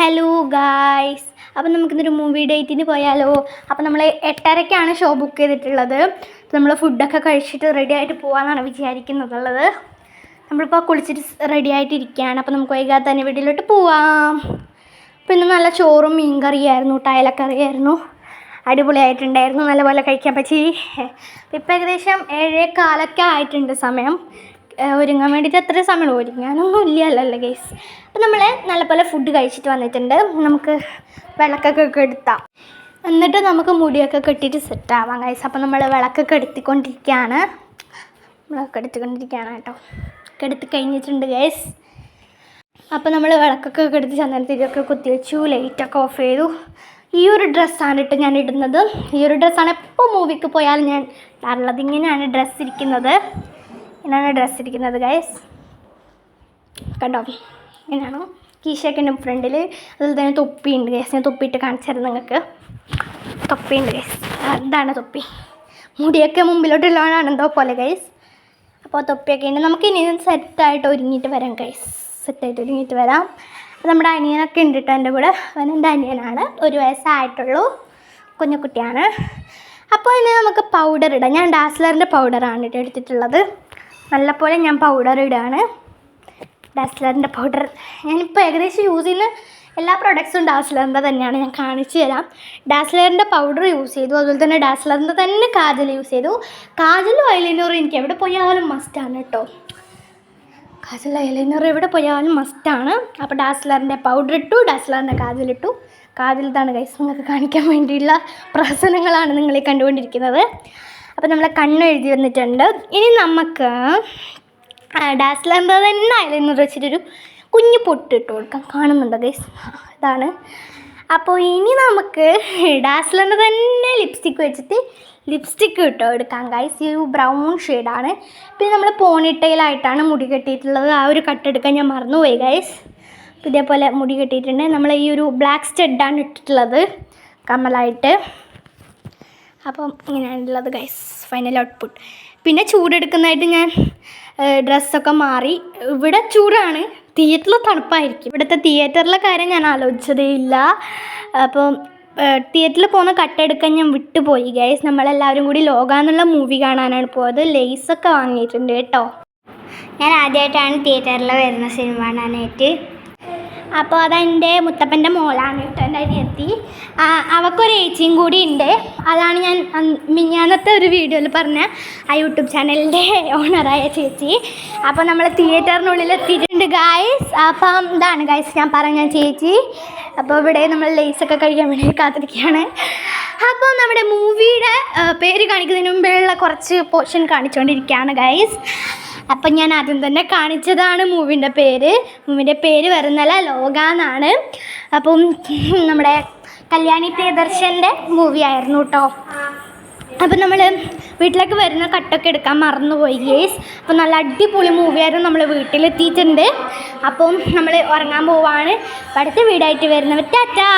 Hello guys അപ്പം നമുക്കിന്നൊരു movie ഡേറ്റിന് പോയാലോ? അപ്പം നമ്മൾ എട്ടരയ്ക്കാണ് ഷോ ബുക്ക് ചെയ്തിട്ടുള്ളത്. നമ്മൾ ഫുഡൊക്കെ കഴിച്ചിട്ട് റെഡി ആയിട്ട് പോകാമെന്നാണ് വിചാരിക്കുന്നതുള്ളത്. നമ്മളിപ്പോൾ കുളിച്ചിട്ട് റെഡി ആയിട്ടിരിക്കുകയാണ് അപ്പം നമുക്ക് വൈകാതെ തന്നെ വീട്ടിലോട്ട് പോവാം. പിന്നെ നല്ല ചോറും മീൻ കറിയായിരുന്നു ടയലക്കറിയായിരുന്നു. അടിപൊളിയായിട്ടുണ്ടായിരുന്നു നല്ലപോലെ കഴിക്കാൻ പറ്റി. ഇപ്പം ഏകദേശം ഏഴേ കാലൊക്കെ ആയിട്ടുണ്ട് സമയം. ഒരുങ്ങാൻ വേണ്ടിയിട്ട് അത്രയും സമയം ഒരുങ്ങാനൊന്നും ഇല്ലല്ലോ ഗൈസ് അപ്പം നമ്മൾ നല്ലപോലെ ഫുഡ് കഴിച്ചിട്ട് വന്നിട്ടുണ്ട്. നമുക്ക് വിളക്കൊക്കെ എടുത്താം. എന്നിട്ട് നമുക്ക് മുടിയൊക്കെ കെട്ടിയിട്ട് സെറ്റ് ആവാം ഗൈസ് അപ്പം നമ്മൾ വിളക്കൊക്കെ എടുത്തിക്കൊണ്ടിരിക്കുകയാണ്. വിളക്കൊക്കെ എടുത്തിക്കൊണ്ടിരിക്കുകയാണ് കേട്ടോ. കെടുത്തി കഴിഞ്ഞിട്ടുണ്ട് ഗൈസ് അപ്പോൾ നമ്മൾ വിളക്കൊക്കെ കെടുത്ത് ചന്ദനത്തിരിയൊക്കെ കുത്തിവെച്ചു ലൈറ്റൊക്കെ ഓഫ് ചെയ്തു. ഈ ഒരു ഡ്രസ്സാണ് ഇട്ട് ഞാൻ ഇടുന്നത്. ഈ ഒരു ഡ്രസ്സാണ് എപ്പോൾ മൂവിക്ക് പോയാലും ഞാൻ ഇടാറുള്ളത്. ഇങ്ങനെയാണ് ഡ്രസ്സ് ഇരിക്കുന്നത്. ഇങ്ങനെയാണ് ഡ്രസ്സ് ഇരിക്കുന്നത് ഗൈസ് കണ്ടോ? ഇങ്ങനെയാണ് കീശയൊക്കെ ഫ്രണ്ടിൽ അതുപോലെ തന്നെ തൊപ്പിയുണ്ട് ഗൈസ് ഞാൻ തൊപ്പിയിട്ട് കാണിച്ചു തരാം നിങ്ങൾക്ക്. തൊപ്പിയുണ്ട് ഗൈസ് അതാണ് തൊപ്പി. മുടിയൊക്കെ മുമ്പിലോട്ടുള്ളതാണ് എന്തോ പോലെ ഗൈസ് അപ്പോൾ തൊപ്പിയൊക്കെ ഉണ്ട്. നമുക്ക് ഇനി സെറ്റായിട്ട് ഒരുങ്ങിയിട്ട് വരാം ഗൈസ് സെറ്റായിട്ട് ഒരുങ്ങിയിട്ട് വരാം. നമ്മുടെ അനിയനൊക്കെ ഉണ്ട് കേട്ടോ എന്റെ കൂടെ. അവൻ എന്റെ അനിയനാണ്. ഒരു വയസ്സായിട്ടുള്ളൂ. കുഞ്ഞു കുട്ടിയാണ്. അപ്പോൾ ഇനി നമുക്ക് പൗഡർ ഇടാം. ഞാൻ ഡാസ്ലറിന്റെ പൗഡറാണ് കേട്ടോ എടുത്തിട്ടുള്ളത്. നല്ലപോലെ ഞാൻ പൗഡർ ഇടുകയാണ് ഡാസ്ലറിന്റെ പൗഡർ ഞാനിപ്പോൾ ഏകദേശം യൂസ് ചെയ്യുന്ന എല്ലാ പ്രൊഡക്ട്സും ഡാസ്ലറിന്റെ തന്നെയാണ്. ഞാൻ കാണിച്ചു തരാം. ഡാസ്ലറിന്റെ പൗഡർ യൂസ് ചെയ്തു. അതുപോലെ തന്നെ ഡാസ്ലറിന്റെ തന്നെ കാജൽ യൂസ് ചെയ്തു. കാജലും ഐലൈനറും എനിക്ക് എവിടെ പോയാലും മസ്റ്റാണ് കേട്ടോ കാജൽ ഐലൈനർ എവിടെ പോയാലും മസ്റ്റാണ് അപ്പോൾ ഡാസ്ലറിന്റെ പൗഡർ ഇട്ടു ഡാസ്ലറിന്റെ ഇട്ടു. കാജലിതാണ് കൈസ് നിങ്ങൾക്ക് കാണിക്കാൻ വേണ്ടിയുള്ള പ്രസനങ്ങളാണ് നിങ്ങൾ ഈ കണ്ടുകൊണ്ടിരിക്കുന്നത്. അപ്പോൾ നമ്മളെ കണ്ണ് എഴുതി വന്നിട്ടുണ്ട്. ഇനി നമുക്ക് ഡാസ് ലാമ്പ് തന്നെ ഐലൈനർ വെച്ചിട്ടൊരു കുഞ്ഞു പൊട്ടിട്ട് കൊടുക്കാം. കാണുന്നുണ്ടോ ഗൈസ് ഇതാണ്. അപ്പോൾ ഇനി നമുക്ക് ഡാസ് ഡാസ്ലറിന്റെ തന്നെ ലിപ്സ്റ്റിക്ക് വെച്ചിട്ട് ലിപ്സ്റ്റിക്ക് ഇട്ടോ എടുക്കാം ഗൈസ് ഈ ബ്രൗൺ ഷെയ്ഡാണ് പിന്നെ നമ്മൾ പോണിട്ടയിലായിട്ടാണ് മുടി കെട്ടിയിട്ടുള്ളത്. ആ ഒരു കട്ട് എടുക്കാൻ ഞാൻ മറന്നുപോയി ഗൈസ് ഇതേപോലെ മുടി കെട്ടിയിട്ടുണ്ട്. നമ്മൾ ഈ ഒരു ബ്ലാക്ക് സ്റ്റെഡാണ് ഇട്ടിട്ടുള്ളത് കമ്മലായിട്ട് അപ്പം ഇങ്ങനെയാണുള്ളത് ഗൈസ് ഫൈനൽ ഔട്ട്പുട്ട് പിന്നെ ചൂടെടുക്കുന്നതായിട്ട് ഞാൻ ഡ്രസ്സൊക്കെ മാറി. ഇവിടെ ചൂടാണ്. തിയേറ്ററിൽ തണുപ്പായിരിക്കും. ഇവിടുത്തെ തിയേറ്ററിലെ കാര്യം ഞാൻ ആലോചിച്ചതേ ഇല്ല. അപ്പം തിയേറ്ററിൽ പോകുന്ന കട്ടെടുക്കാൻ ഞാൻ വിട്ടുപോയി. ഗൈസ് നമ്മളെല്ലാവരും കൂടി ലോക എന്നുള്ള മൂവി കാണാനാണ് പോയത്. ലേസൊക്കെ വാങ്ങിയിട്ടുണ്ട് കേട്ടോ. ഞാൻ ആദ്യമായിട്ടാണ് തിയേറ്ററിൽ വരുന്ന സിനിമ കാണാനായിട്ട്. അപ്പോൾ അതെന്റെ മുത്തപ്പന്റെ മോളാണ് കേട്ടോ എന്റെ അനിയത്തി. ആ, അവൾക്കൊരു ഏച്ചിയും കൂടി ഉണ്ട്. അതാണ് ഞാൻ മിഞ്ഞാന്നത്തെ ഒരു വീഡിയോയിൽ പറഞ്ഞ ആ യൂട്യൂബ് ചാനലിന്റെ ഓണറായ ചേച്ചി. അപ്പോൾ നമ്മൾ തിയേറ്ററിനുള്ളിൽ എത്തിയിട്ടുണ്ട് ഗായ്സ് അപ്പം ഇതാണ് ഗായ്സ് ഞാൻ പറഞ്ഞ ചേച്ചി. അപ്പോൾ ഇവിടെ നമ്മൾ ലേസൊക്കെ കഴിക്കാൻ വേണ്ടി കാത്തിരിക്കുകയാണ്. അപ്പോൾ നമ്മുടെ മൂവിയുടെ പേര് കാണിക്കുന്നതിന് മുമ്പേയുള്ള കുറച്ച് പോർഷൻ കാണിച്ചുകൊണ്ടിരിക്കുകയാണ് ഗൈസ് അപ്പം ഞാൻ ആദ്യം തന്നെ കാണിച്ചതാണ് മൂവിന്റെ പേര്. മൂവിന്റെ പേര് വരുന്നല്ല ലോക എന്നാണ്. അപ്പം നമ്മുടെ കല്യാണി പ്രിയദർശന്റെ മൂവി ആയിരുന്നു കേട്ടോ അപ്പം നമ്മൾ വീട്ടിലേക്ക് വരുന്ന കട്ടൊക്കെ എടുക്കാൻ മറന്നുപോയി ഗേസ് അപ്പം നല്ല അടിപൊളി മൂവിയായിരുന്നു നമ്മൾ വീട്ടിലെത്തിയിട്ടുണ്ട്. അപ്പം നമ്മൾ ഉറങ്ങാൻ പോവാണ്. അടുത്ത വീടായിട്ട് വരുന്നവർ ടാറ്റാ!